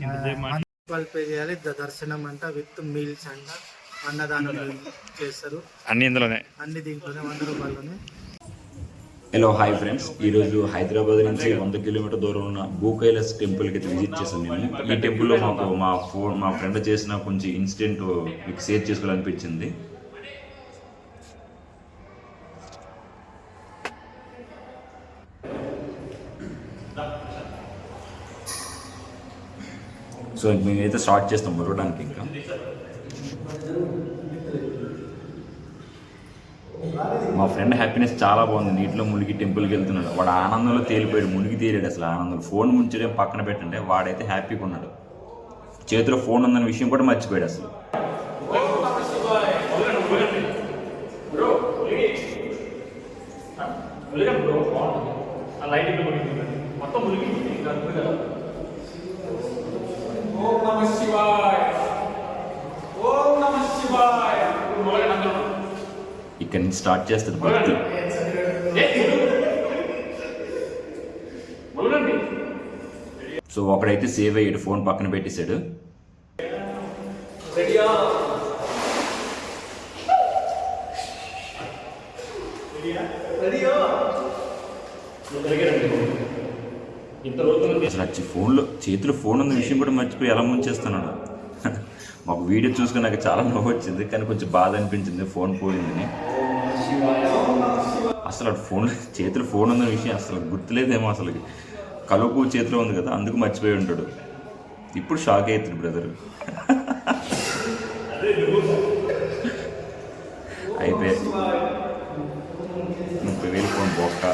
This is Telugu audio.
పే చేయాలి. దర్శనం అంట విత్ మీల్స్ అంట. అన్నదానం చేస్తారు. అన్ని ఇందులోనే? అన్ని దీంట్లోనే వంద రూపాయల్లోనే. హలో హాయ్ ఫ్రెండ్స్ ఈరోజు హైదరాబాద్ నుంచి వంద కిలోమీటర్ దూరం ఉన్న భూకైలాస్ టెంపుల్కి అయితే విజిట్ చేశాం మేము ఈ టెంపుల్లో మాకు మా ఫోన్ మా ఫ్రెండ్ చేసిన కొంచెం ఇన్సిడెంట్ మీకు షేర్ చేసుకోవాలనిపించింది. సో మేమైతే స్టార్ట్ చేస్తాం మురవడానికి ఇంకా. మా ఫ్రెండ్ హ్యాపీనెస్ చాలా బాగుంది. నీటిలో మునిగి టెంపుల్కి వెళ్తున్నాడు. వాడు ఆనందంలో తేలిపోయాడు. మునిగి తేలాడు అసలు ఆనందంలో ఫోన్ ముంచడం పక్కన పెట్టండి. వాడైతే హ్యాపీగా ఉన్నాడు. చేతిలో ఫోన్ ఉందన్న విషయం కూడా మర్చిపోయాడు అసలు. ఓం ఇక్కడి నుంచి స్టార్ట్ చేస్తాడు భక్తి సో ఒకడైతే సేవ్ అయ్యాడు ఫోన్ పక్కన పెట్టేశాడు. అసలు వచ్చి ఫోన్లో చేతిలో ఫోన్ ఉన్న విషయం కూడా మర్చిపోయి ఎలా ముంచేస్తున్నాడు? మాకు వీడియో చూసుకుని నాకు చాలా నవ్వు వచ్చింది కానీ కొంచెం బాధ అనిపించింది ఫోన్ పోయిందని. అసలు అటు ఫోన్ చేతిలో ఫోన్ ఉన్న విషయం అసలు గుర్తులేదేమో అసలు కలుపు చేతిలో ఉంది కదా అందుకు మర్చిపోయి ఉంటాడు. ఇప్పుడు షాక్ అవుతుంది బ్రదర్ అయిపోయాయి ముప్పై వేలు ఫోన్ బొక్క.